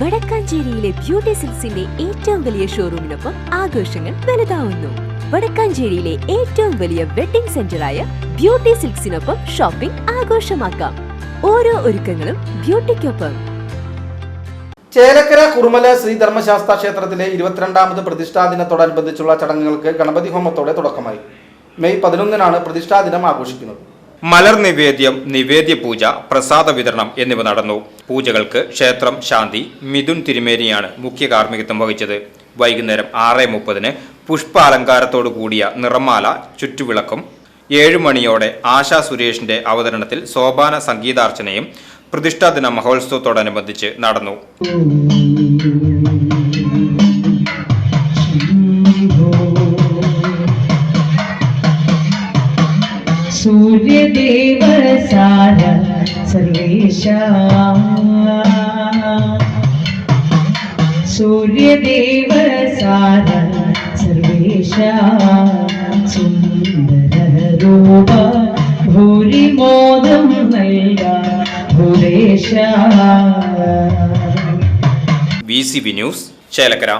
വടക്കാഞ്ചേരിയിലെ beauty സിൽസിന്റെ ഏറ്റവും വലിയ ഷോറൂമിനൊപ്പം ആഘോഷങ്ങൾ വലുതാവുന്നു. വടക്കാഞ്ചേരിയിലെ ഏറ്റവും വലിയ വെഡിംഗ് സെന്ററായ ബ്യൂട്ടി സിൽക്സിനൊപ്പം ഷോപ്പിംഗ് ആഘോഷമാക്കാം. ഓരോ ഒരുക്കങ്ങളും ബ്യൂട്ടിക്കൊപ്പം. ചേലക്കര കുറുമല ശ്രീ ധർമ്മശാസ്ത്ര ക്ഷേത്രത്തിലെ ഇരുപത്തിരണ്ടാമത് പ്രതിഷ്ഠാ ദിനത്തോടനുബന്ധിച്ചുള്ള ചടങ്ങുകൾക്ക് ഗണപതി ഹോമത്തോടെ തുടക്കമായി. മെയ് പതിനൊന്നിനാണ് പ്രതിഷ്ഠാ ദിനം ആഘോഷിക്കുന്നത്. മലർ നിവേദ്യം നിവേദ്യ പൂജ പ്രസാദ വിതരണം എന്നിവ നടന്നു. പൂജകൾക്ക് ക്ഷേത്രം ശാന്തി മിഥുൻ തിരുമേനിയാണ് മുഖ്യ കാർമ്മികത്വം വഹിച്ചത്. വൈകുന്നേരം ആറ് മുപ്പതിന് പുഷ്പാലങ്കാരത്തോടു കൂടിയ നിറമാല ചുറ്റുവിളക്കും ഏഴു മണിയോടെ ആശാ സുരേഷിന്റെ അവതരണത്തിൽ സോപാന സംഗീതാർച്ചനയും പ്രതിഷ്ഠാ ദിന മഹോത്സവത്തോടനുബന്ധിച്ച് നടന്നു. സൂര്യദേവ സാര സൂര്യദേവ സാര സർവേശ സുന്ദരൂപ ഭൂരിമോദം നൽക ഭൂരേശ V C B news Chelakkara.